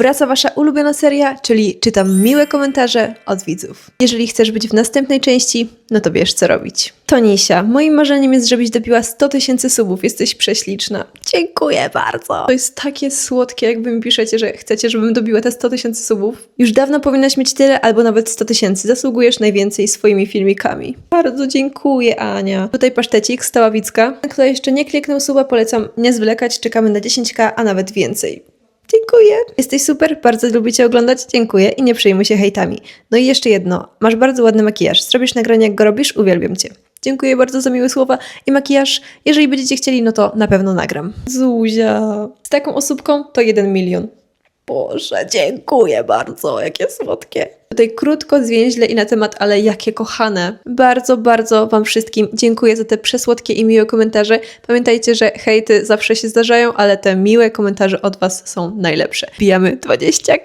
Wraca wasza ulubiona seria, czyli czytam miłe komentarze od widzów. Jeżeli chcesz być w następnej części, no to wiesz co robić. Tonisia, moim marzeniem jest, żebyś dobiła 100 tysięcy subów. Jesteś prześliczna. Dziękuję bardzo. To jest takie słodkie, jakby mi piszecie, że chcecie, żebym dobiła te 100 tysięcy subów. Już dawno powinnaś mieć tyle, albo nawet 100 tysięcy. Zasługujesz najwięcej swoimi filmikami. Bardzo dziękuję, Ania. Tutaj pasztecik, staławicka. Kto jeszcze nie kliknął suba, polecam nie zwlekać. Czekamy na 10k, a nawet więcej. Dziękuję. Jesteś super, bardzo lubię Cię oglądać, dziękuję i nie przejmuj się hejtami. No i jeszcze jedno, masz bardzo ładny makijaż. Zrobisz nagranie jak go robisz, uwielbiam Cię. Dziękuję bardzo za miłe słowa i makijaż. Jeżeli będziecie chcieli, no to na pewno nagram. Zuzia. Z taką osóbką to jeden milion. Boże, dziękuję bardzo, jakie słodkie. Tutaj krótko, zwięźle i na temat, ale jakie kochane. Bardzo, bardzo Wam wszystkim dziękuję za te przesłodkie i miłe komentarze. Pamiętajcie, że hejty zawsze się zdarzają, ale te miłe komentarze od Was są najlepsze. Bijamy 20k!